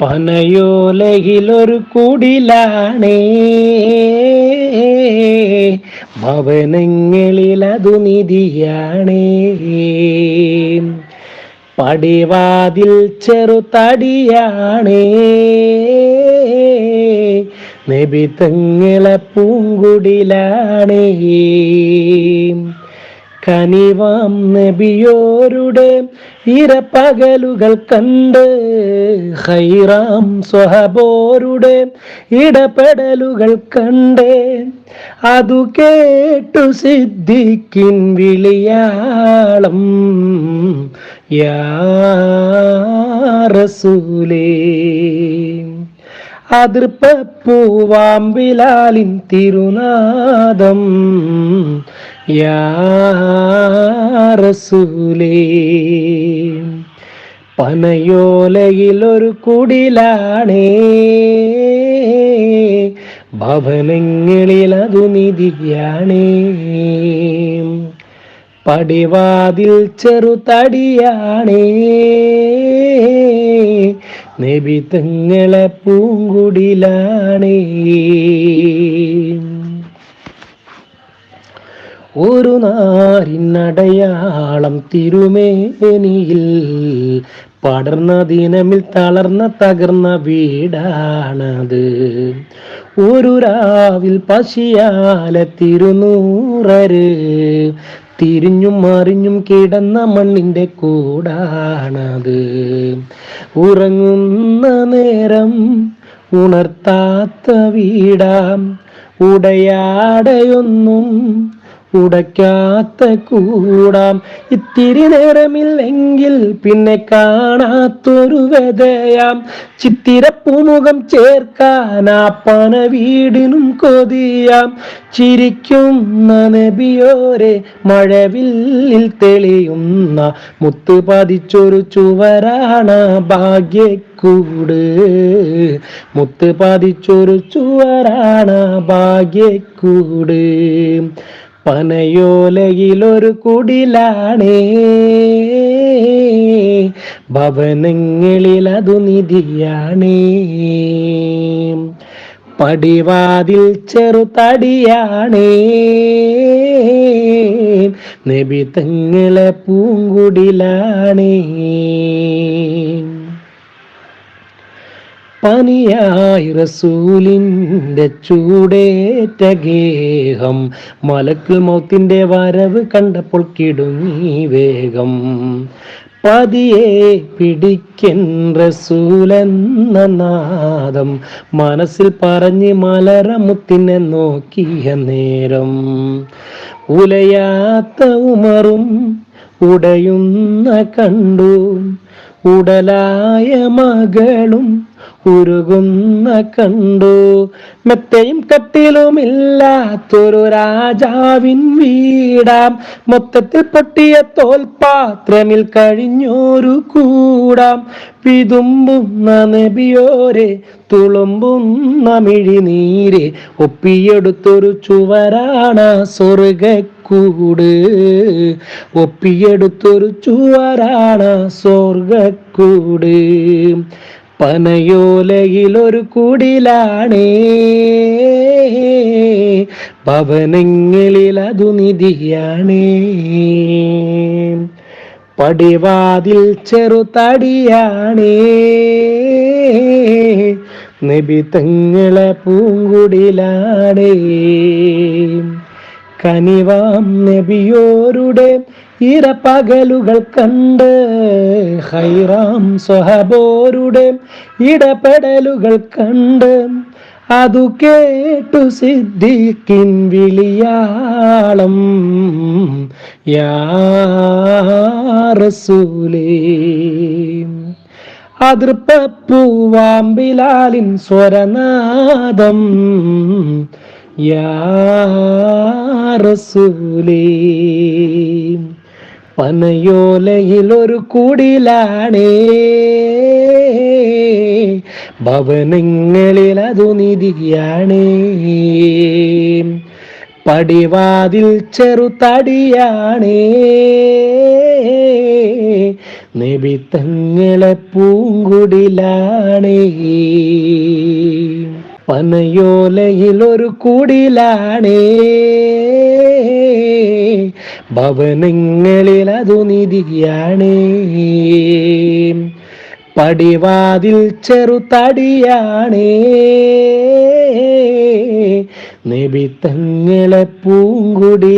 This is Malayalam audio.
പനയോലയിലൊരു കുടിലാണേ. ഭവനങ്ങളിലതു നിധിയാണേ. പടിവാതിൽ ചെറുതടിയാണേ നബി തങ്ങളെ പൂങ്കുടിലാണേ. കനിവാം നബിയോരുടെ ഇരപ്പകലുകൾ കണ്ട് ഹൈറാം സ്വഹബോരുടെ ഇടപെടലുകൾ കണ്ട്. അതു കേട്ടു സിദ്ധിക്കിൻ വിളിയാളം യാ അതിർപ്പൂവാം ബിലാലിൻ തിരുനാദം യാ റസൂലേ പനയോലയിലൊരു കുടിലാണേ ഭവനങ്ങളിൽ അതു നിധിയാണേ. പടിവാതിൽ ചെറുതടിയാണേ നബി തങ്ങളെ പൂങ്കുടിലാണേ. ഒരു നാരിനടയാളം തിരുമേനിയിൽ പടർന്ന ദിനമിൽ തളർന്ന തകർന്ന വീടാണത്. ഒരു രാവിൽ പശിയാല തിരുനൂറര് തിരിഞ്ഞും മറിഞ്ഞും കിടന്ന മണ്ണിന്റെ കൂടാണത്. ഉറങ്ങുന്ന നേരം ഉണർത്താത്ത വീടാം ഉടയാടയൊന്നും ഉടയ്ക്കാത്ത കൂടാം. ഇത്തിരി നേരമില്ലെങ്കിൽ പിന്നെ കാണാത്തൊരു വ്യതയാം ചിത്തിരപ്പൂമുഖം ചേർക്കാൻ ആ പന വീടിനും കൊതിയാം. ചിരിക്കുന്ന നബിയോരെ മഴവില്ലിൽ തെളിയുന്ന മുത്ത് പതിച്ചൊരു ചുവരാണ് ഭാഗ്യക്കൂട്. മുത്ത് പതിച്ചൊരു ചുവരാണ് ഭാഗ്യക്കൂട്. പനയോലയിലൊരു കുടിലാണേ. ഭവനങ്ങളിൽ അതു നിധിയാണേ. പടിവാതിൽ ചെറുതടിയാണേ. നബി തങ്ങളെ പൂങ്കുടിലാണേ. പനിയായി റസൂലിന്റെ ചൂടേറ്റ ഗേഹം. മലക്ക് മൗത്തിന്റെ വരവ് കണ്ടപ്പോൾ കിടുങ്ങി വേഗം. പതിയെ പിടിക്കൻ റസൂലെന്ന നാദം. മനസ്സിൽ പറഞ്ഞ് മലരമുത്തിനെ നോക്കിയ നേരം. ഉലയാത്ത ഉമറും ഉടയുന്ന കണ്ടു. ഉടലായ മകളും ഉരുകുന്ന കണ്ടു. മെത്തയും കട്ടിലുമില്ലാത്തൊരു രാജാവിൻ വീടാം. മൊത്തത്തിൽ പൊട്ടിയ തോൽപാത്രമിൽ കഴിഞ്ഞൊരു കൂടാം. വിതുമ്പുന്ന നബിയോരെ തുളുമ്പുന്ന മിഴിനീരെ ഒപ്പിയെടുത്തൊരു ചുവരാണ് സ്വർഗക്കൂട് ഒപ്പിയെടുത്തൊരു ചുവരാണ് സ്വർഗക്കൂട് പനയോലയിലൊരു കുടിലാണേ. ഭവനങ്ങളിലതു നിധിയാണേ. പടിവാതിൽ ചെറുതടിയാണേ നബി തങ്ങളെ പൂങ്കുടിലാണേ. കനിവാം നബിയോരുടെ ഇരപ്പകലുകൾ കണ്ട് ഹൈറാം സ്വഹബോരുടെ ഇടപെടലുകൾ കണ്ട് അതു കേട്ടു സിദ്ധിക്കിൻ വിളിയാളം യാ റസൂലേ. അതിർപ്പൂവാമ്പിലാലിൻ സ്വരനാദം യാ റസൂലേ. പനയോലയിലൊരു കുടിലാണേ. ഭവനങ്ങളിൽ അതു നിധിയാണേ. പടിവാതിൽ ചെറുതടിയാണേ. നിബിത്തങ്ങളെ തങ്ങളെ പൂങ്കുടിലാണേ. പനയോലയിൽ ഒരു കുടിലാണേ. ഭവനങ്ങളിൽ അതു നിധിയാണേ. പടിവാതിൽ ചെറുതടിയാണേ നബി തങ്ങളെ പൂങ്കുടിലാണേ.